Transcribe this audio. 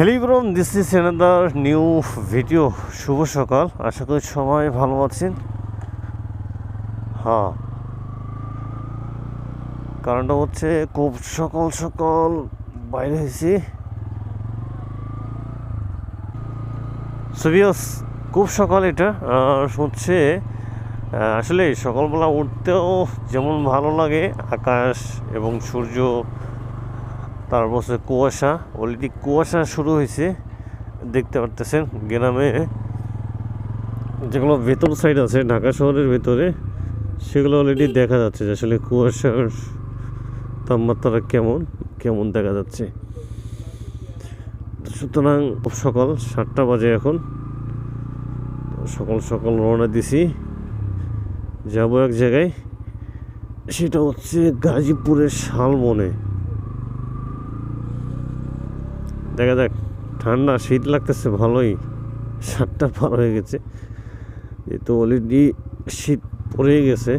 Hello ব্রম this is another new video শুভ সকাল। আশা করি সবাই ভালো আছেন। হ্যাঁ। কারণটা হচ্ছে খুব সকাল সকাল বাইরে হয়েছি। সুবিয়স খুব সকাল এটা। আর হচ্ছে আসলে সকালবেলা উঠতেও যেমন ভালো লাগে, আকাশ এবং সূর্য তারপর হচ্ছে কুয়াশা। অলরেডি কুয়াশা শুরু হয়েছে। দেখতে পারতেছেন গ্রামে। যেগুলো ভেতর সাইড আছে, ঢাকা শহরের ভেতরে, সেগুলো অলরেডি দেখা যাচ্ছে যে আসলে কুয়াশার তাপমাত্রা কেমন কেমন দেখা যাচ্ছে। সুতরাং সকাল সাতটা বাজে এখন। সকাল সকাল রওনা দিছি। যাব এক জায়গায়। সেটা হচ্ছে গাজীপুরের শালবনে দেখা যাক, ঠান্ডা, শীত লাগতেছে, ভালোই। সাতটা পার হয়ে গেছে। যেহেতু অলরেডি শীত পড়ে গেছে।